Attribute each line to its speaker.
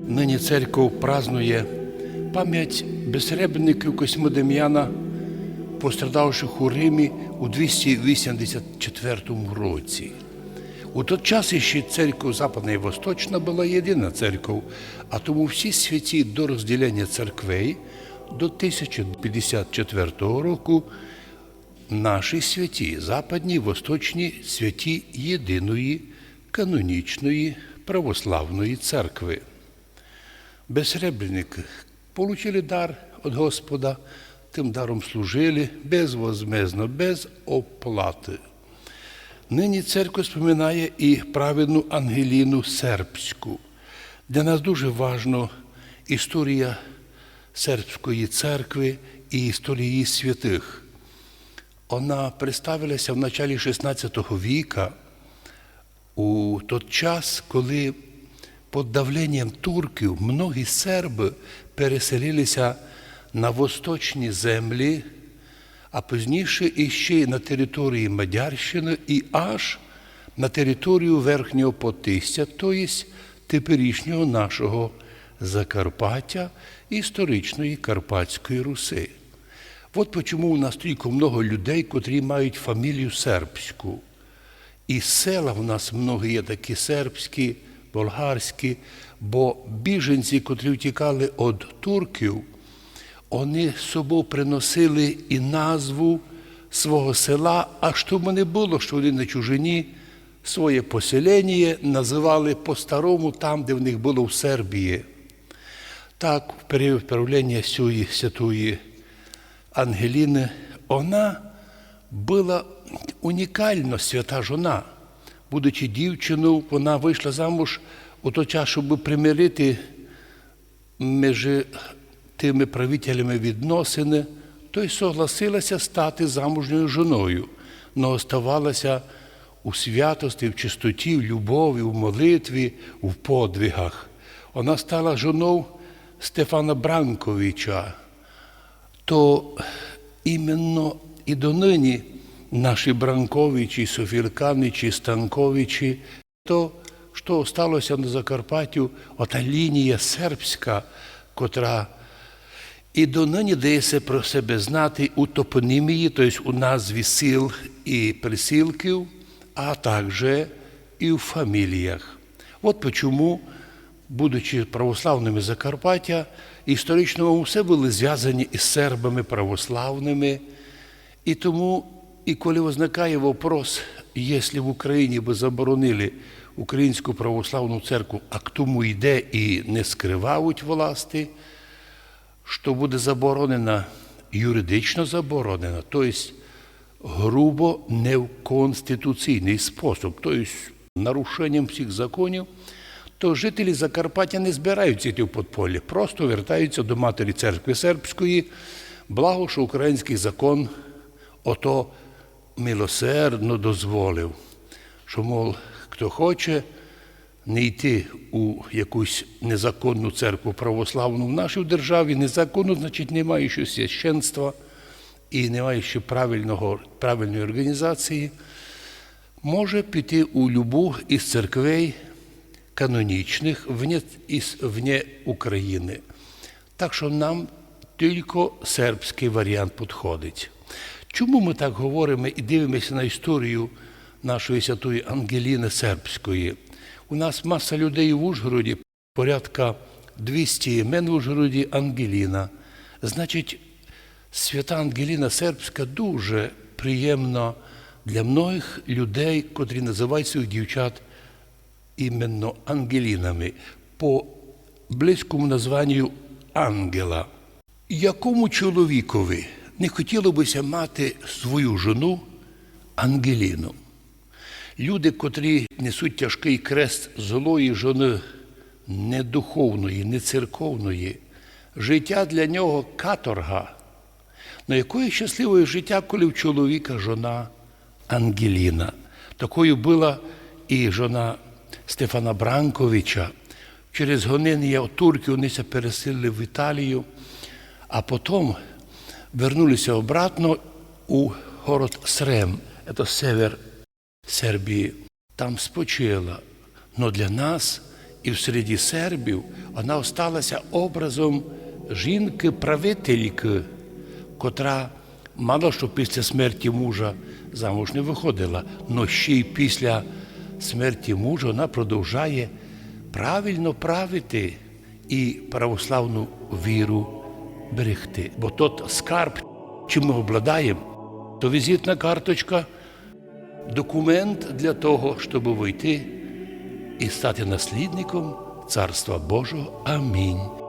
Speaker 1: Нині церков празнує пам'ять безсребреників Космодем'яна, пострадавших у Римі у 284 році. У той час ще церква Западна і Восточна була єдина церква, а тому всі святі до розділення церквей до 1054 року наші святі, западні, і восточні святі єдиної канонічної православної церкви. Безсребреники получили дар від Господа, тим даром служили безвозмезно, без оплати. Нині церква споминає і праведну Ангеліну Сербську. Для нас дуже важна історія сербської церкви і історії святих. Вона представилася в началі 16 віка у той час, коли під давленням турків многі серби переселилися на восточні землі, а пізніше іще й на території Мадярщини і аж на територію Верхнього Потистя, тобто теперішнього нашого Закарпаття історичної Карпатської Руси. От чому у нас тільки много людей, котрі мають фамілію сербську. І села в нас много є такі сербські, болгарські, бо біженці, котрі втікали від турків, вони з собою приносили і назву свого села, а щоб не було, що вони на чужині своє поселення називали по-старому там, де в них було в Сербії. Так, в період правління цієї святої Ангеліни, вона була унікально свята жона. Будучи дівчиною, вона вийшла замуж у той час, щоб примирити між тими правителями відносини, то й согласилася стати замужньою жоною, але оставалася у святості, в чистоті, в любові, в молитві, в подвигах. Вона стала жоною Стефана Бранковича, то іменно і донині наші Бранковичі, Софілканичі, Станковичі, то, що сталося на Закарпаттю, ота лінія сербська, котра і донині дається про себе знати у топонімії, тобто у назві сіл і присілків, а також і в фаміліях. От чому, будучи православними Закарпаття, історично все були зв'язані із сербами православними. І тому, і коли виникає вопрос, якщо в Україні би заборонили Українську православну церкву, а к тому йде і не скривають власти, що буде заборонена, юридично заборонена, тобто грубо не в конституційний спосіб, тобто нарушенням всіх законів, то жителі Закарпаття не збираються йти в подполі, просто вертаються до матері церкви сербської, благо, що український закон ото милосердно дозволив, що, мов, хто хоче не йти у якусь незаконну церкву православну в нашій державі, незаконно, значить, немає ще священства і немає ще правильного, правильної організації, може піти у любу із церквей канонічних вне, із, вне України. Так що нам тільки сербський варіант підходить. Чому ми так говоримо і дивимося на історію нашої святої Ангеліни Сербської? У нас маса людей в Ужгороді, порядка 200 імен в Ужгороді Ангеліна. Значить, свята Ангеліна Сербська дуже приємна для многих людей, котрі називають своїх дівчат іменно Ангелінами по близькому названню ангела. Якому чоловікові не хотіло бися мати свою жону Ангеліну? Люди, котрі несуть тяжкий крест злої жони, не духовної, не церковної, життя для нього каторга. Ну якої щасливої життя, коли в чоловіка жона Ангеліна? Такою була і жона Стефана Бранковича. Через гонення турки вони переселили в Італію, а потім вернулися обратно у город Срем, це север Сербії. Там спочила. Но для нас і в середі сербів вона осталася образом жінки-правительки, котра мало що після смерті мужа замуж не виходила, але ще й після смерті мужа вона продовжує правильно правити і православну віру берегти. Бо тот скарб, чим ми обладаємо, то візитна карточка, документ для того, щоб вийти і стати наслідником Царства Божого. Амінь.